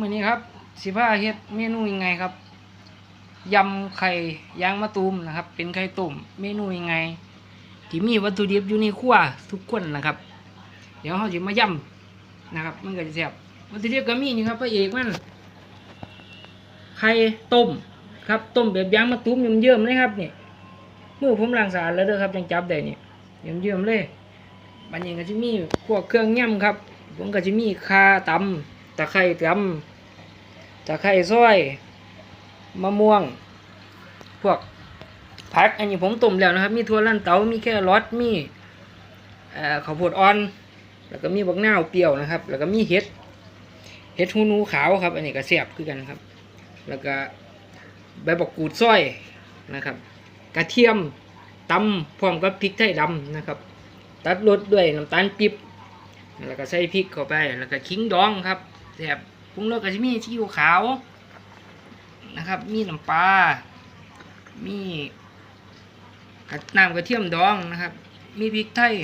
มื้อนี้ครับสิพาเฮ็ดเมนูยังไงครับยำไข่ยางมะตูมนะครับ เป็นไข่ต้มเมนูยังไงที่มีวัตถุดิบอยู่ในครัวทุกคนนะครับ เดี๋ยวเราจะมายำนะครับ มันก็จะแซ่บวัตถุดิบก็มีนี่ครับพระเอกมันไข่ต้มครับต้มแบบยางมะตูมเยิ้มๆเลยครับเนี่ยมือผมล้างสะอาดแล้วเด้อครับยังจับได้เนี่ยเยิ้มๆเลยบันนี้ก็จะมีพวกเครื่องยำครับผมก็จะมีข่าตำตะไคร้ตำ ตะไคร้ซอยมะม่วง พวกผักอันนี้ผมต้มแล้วนะครับ มีถั่วลันเตามีแครอทมีเอ่อข้าวโพดอ่อน แล้วก็มีบักหนาวเปรี้ยวนะครับ แล้วก็มีเห็ดเห็ดหูหนูขาวครับ อันนี้ก็แซ่บคือกันครับ แล้วก็ใบบักกูดซอยนะครับ กระเทียมตำพร้อมกับพริกไทยดำนะครับ ตัดรสด้วยน้ำตาลปี๊บแล้วก็ใส่พริกเข้าไป แล้วก็ขิงดองครับแซ่บ ปรุงรสก็จะมีซีอิ๊วขาวนะครับ มีน้ำปลา มีน้ำกระเทียมดองนะครับ มีพริกไทย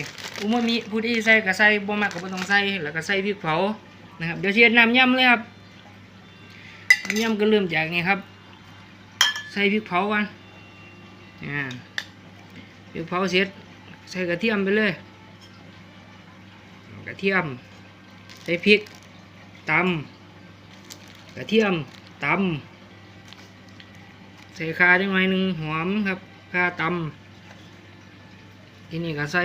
อุมามิผู้ที่ใส่ก็ใส่บ่มักก็บ่ต้องใส่แล้วก็ใส่พริกเผานะครับเดี๋ยวเชียน้ำยำเลยครับน้ำยำก็เริ่มจากนี่ครับ ใส่พริกเผากันอ่าพริกเผาเสร็จใส่กระเทียมไปเลย กระเทียมใส่พริกตำ กระเทียมตำใส่ข่าจังหน่อยหนึ่งหอมครับข่าตำทีนี้ก็ใส่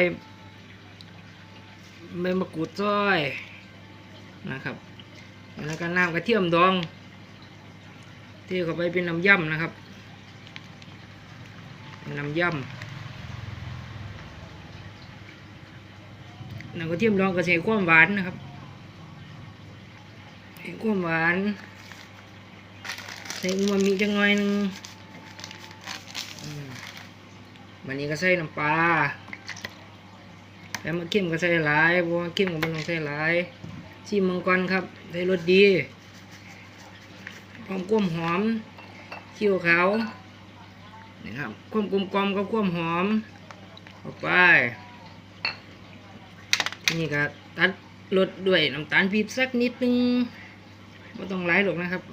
ใบมะกรูดซอยนะครับ แล้วก็น้ำกระเทียมดองเทเข้าไปเป็นน้ำยำนะครับเป็นน้ำยำน้ำกระเทียมดองก็ใส่ความหวานนะครับใส่ความหวาน ใส่อูมามิจังหน่อยหนึงมวันนี้ก็ใส่น้ำปลาแล้วมาเค็มก็ใส่หลายเพราะว่าเค็มก็ไม่ต้องใส่หลายชิมมังกรครับใส่รสดีพร้อมความหอมเคี่ยวขาวนี่ครับความกลมกลมกับความหอมออกไปทีนี้ก็ตัดรสด้วยน้ำตาลปี๊บสักนิดนึงไม่ต้องหลายหรอกนะครับ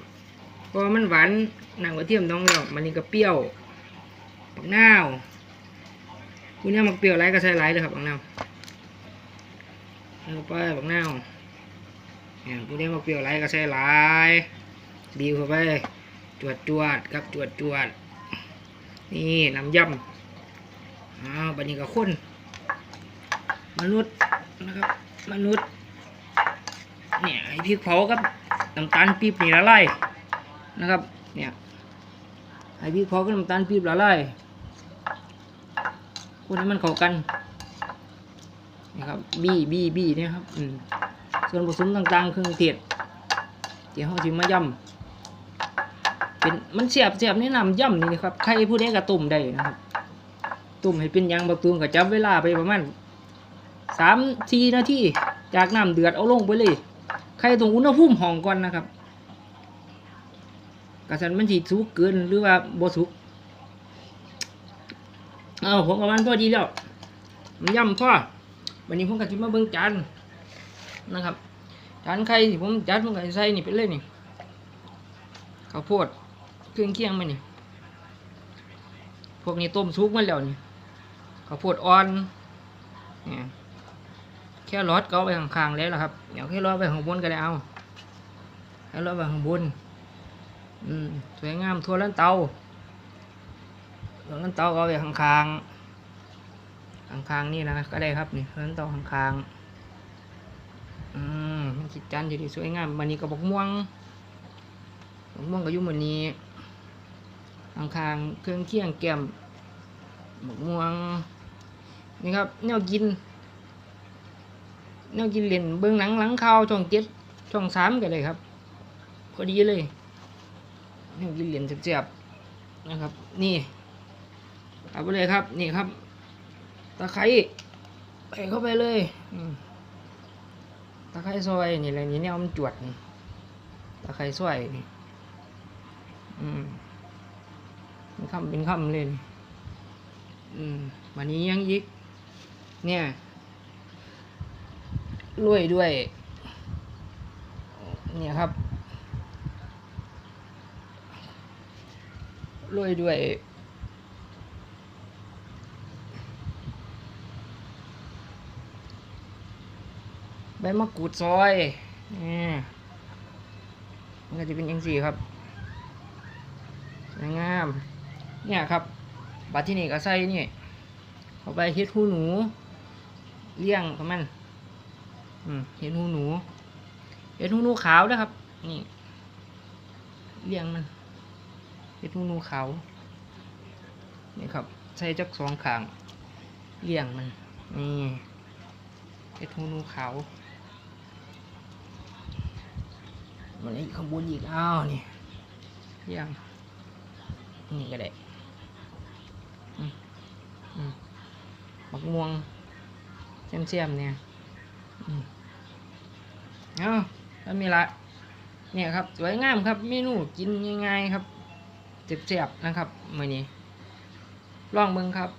เพราะมันหวานหนังกระเทียมดองแล้วมันนี่ก็เปรี้ยวปักนาวคุณเนี่ยมักเปรี้ยวไรก็ใส่ไรเลยครับปักนาวเอาไปปักนาวเนี่ยคุณเนี่ยมักเปรี้ยวไรก็ใส่ไรบีบเข้าไปจวดจวดครับจวดจวดนี่น้ำยำอ้าวบันนี้ก็ข้นมนุษย์นะครับ มนุษย์เนี่ยไอพริกเผากับน้ำตาลปี๊บนี่ละลาย นะครับ เนี่ยไอพริกเผากัน้ำตาลปี๊บละลายคนให้มันเข้ากันนี่ครับบี้บี้บี้เนี่ยครับอืมส่วนผสมต่างๆเครื่องเทศเดี๋ยวเราจะมาย่ำเป็นมันเสียบเสียบในี่น้ำย่ำนี่นะครับใครผู้ใดก็ต้มได้นะครับต้มให้เป็นยางบะตูมก็จับเวลาไปประมาณสามทีนาทีจากน้ำเดือดเอาลงไปเลย ใครตรงอุณหภูมิห้องก่อนนะครับ กระสันมันสีสุกเกินหรือว่าบ่สุกเอาผมกับมันพอดีแล้วมันย่ำพ่อวันนี้ผมก็จะมาเบิ่งจานนะครับจานไข่ที่ผมจัดผมก็สิใส่นี่ไปเลยนี่ข้าวโพดเครื่องเคียงมานี่พวกนี้ต้มสุกมาแล้วนี่ข้าวโพดอ่อนเนี่ยแค่รถก็เอาไปข้างๆแล้วล่ะครับเดี๋ยวแค่รถไปข้างบนก็ได้เอาแค่รถไปข้างบน อืมสวยงามทั่วลันเตาทัวลันเตาก็เอาไปข้างๆข้างๆนี่นะก็ได้ครับนี่ทัวลันเตาข้างๆอืมจิตจันอยู่ดีสวยงามวันนี้ก็บกม่วงบกม่วงก็อยู่วันนี้ข้างๆเครื่องเคียงแก้มบกม่วงนี่ครับแนวกินแนวกินเล่นเบื้องหนังหลังข่าวช่องเจ็ดช่องสามกันเลยครับพอดีเลย แนวกินเล่นเจ็บๆนะครับ นี่เอาไปเลยครับ นี่ครับ ตะไคร้ใส่เข้าไปเลยตะไคร้ซอยนี่แหละนี่แนวมันจวดนี่ตะไคร้ซอยนี่อืมเป็นคำเป็นคำเลยอืมวันนี้ยังยิก เนี่ยรวยด้วย เนี่ยครับ โรยด้วยใบมะกรูดซอยนี่มันก็จะเป็นยังสี่ครับสวยงาม เนี่ยครับ บัดที่นี่ก็ใส่นี่เข้าไปเฮ็ดหูหนู เลี้ยงของมัน อืมเฮ็ดหูหนู เฮ็ดหูหนูขาวนะครับ นี่ เลี้ยงมัน เฮ็ดหูหนูขานี่ครับใส่จักสองขางเลี้ยงมัน นี่เฮ็ดหูหนูขามันอีกข้างบนอีกอ้าวนี่เรียงนี่ก็ได้มอืมบักม่วงเสียมๆเนี่ยเอ้าแล้วมีละเนี่ยครับ สวยงามครับเมนูกินง่ายๆครับ เจ็บๆนะครับมือนี้ลองเบิ่งครับ